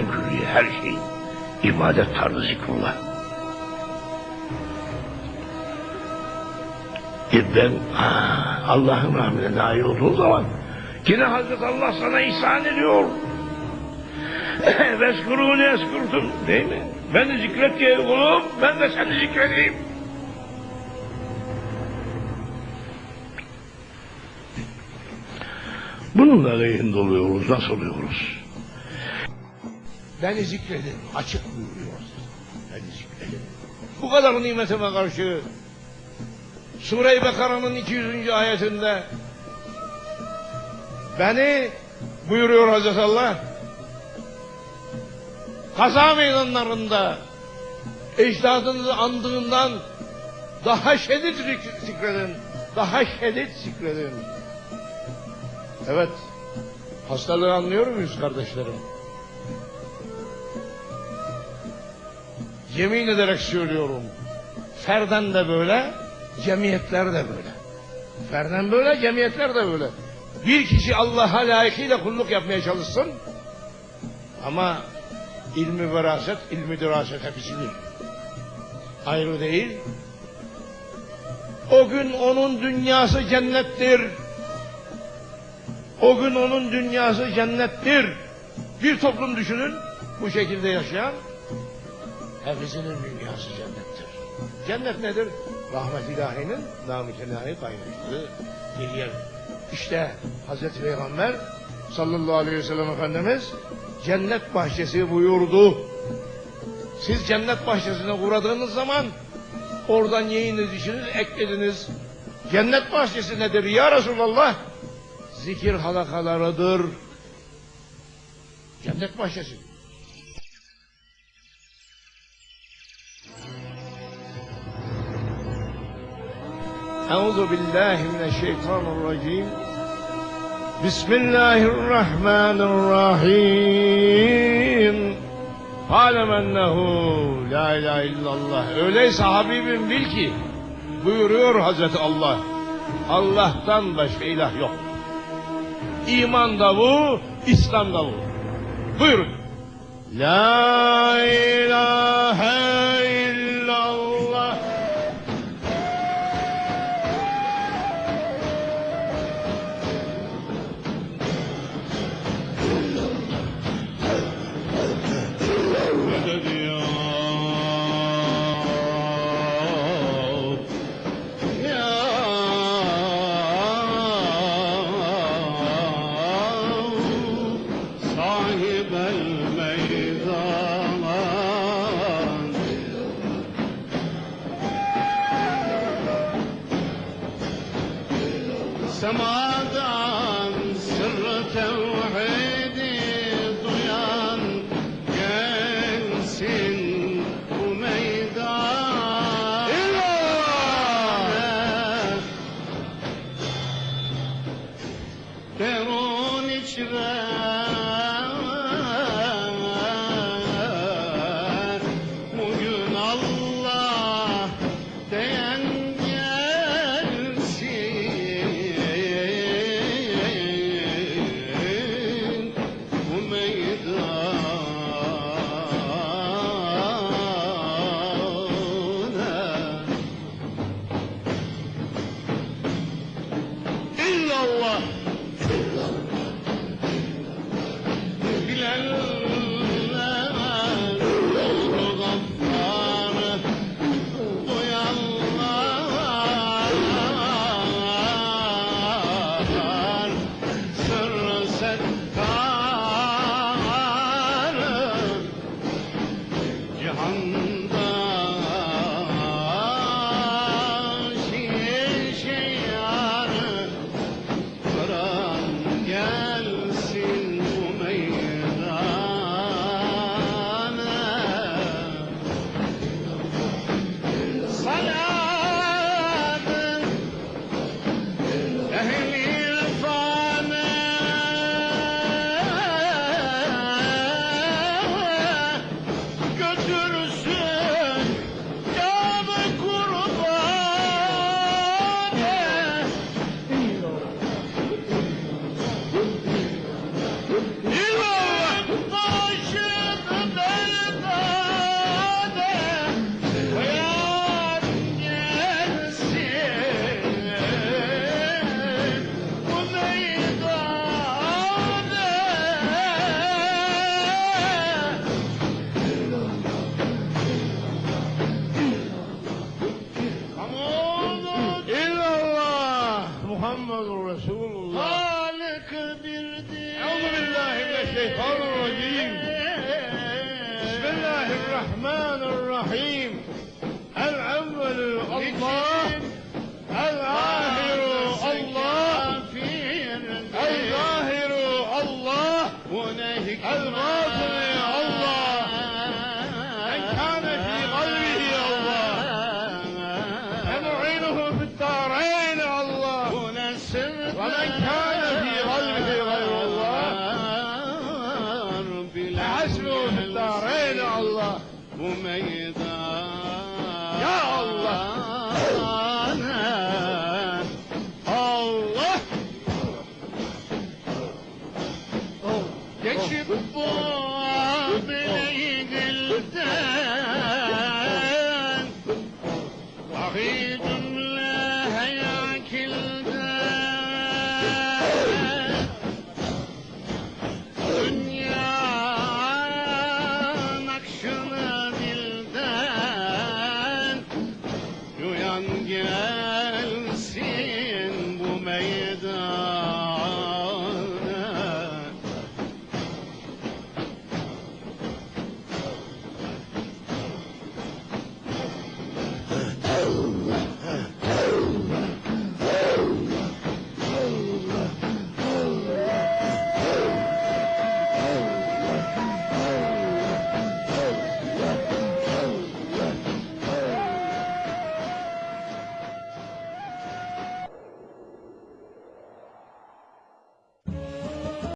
külli her şey ibadet tarzı zikrullah. E ben Allah'ın rahmetine nail olduğun zaman yine Hazreti Allah sana ihsan ediyor. Veskuruni eskurtum değil mi? Beni zikret diye kulum, ben de seni zikredeyim. Bununla aleyhinde oluyoruz, nasıl oluyoruz? Beni zikredin, açık buyuruyor. Beni zikredin. Bu kadar nimetime karşı Sure-i Bekara'nın 200. ayetinde beni buyuruyor Hazreti Allah kaza meydanlarında ecdadınızı andığından daha şiddet zik- zikredin. Daha şiddet zikredin. Evet. Hastalığı anlıyor muyuz kardeşlerim? Yemin ederek söylüyorum. Ferden de böyle, cemiyetler de böyle. Ferden böyle, cemiyetler de böyle. Bir kişi Allah'a layıkıyla kulluk yapmaya çalışsın. Ama ilmi veraset, ilmi diraset hepsi bir. Ayrı değil. O gün onun dünyası cennettir. O gün onun dünyası cennettir. Bir toplum düşünün, bu şekilde yaşayan, hepsinin dünyası cennettir. Cennet nedir? Rahmet ilahinin namı kenayi kaynaştığı bir yer. İşte Hazreti Peygamber sallallahu aleyhi ve sellem Efendimiz cennet bahçesi buyurdu. Siz cennet bahçesine uğradığınız zaman oradan yiyiniz, içiniz, eklediniz. Cennet bahçesi nedir ya Resulallah? Zikir halakalarıdır. Cennet bahçesi. Euzu billahi mineşşeytanirracim. Bismillahirrahmanirrahim. Alem ennehu la ilahe illallah. Öyleyse Habibim bil ki buyuruyor Hazreti Allah. Allah'tan başka ilah yok. İman da bu, İslam da bu. Buyurun. La ilahe Samaj hung رسول الله. خالق بردي. أعوذ بالله من الشيطان الرجيم. بسم الله الرحمن الرحيم. الأول الله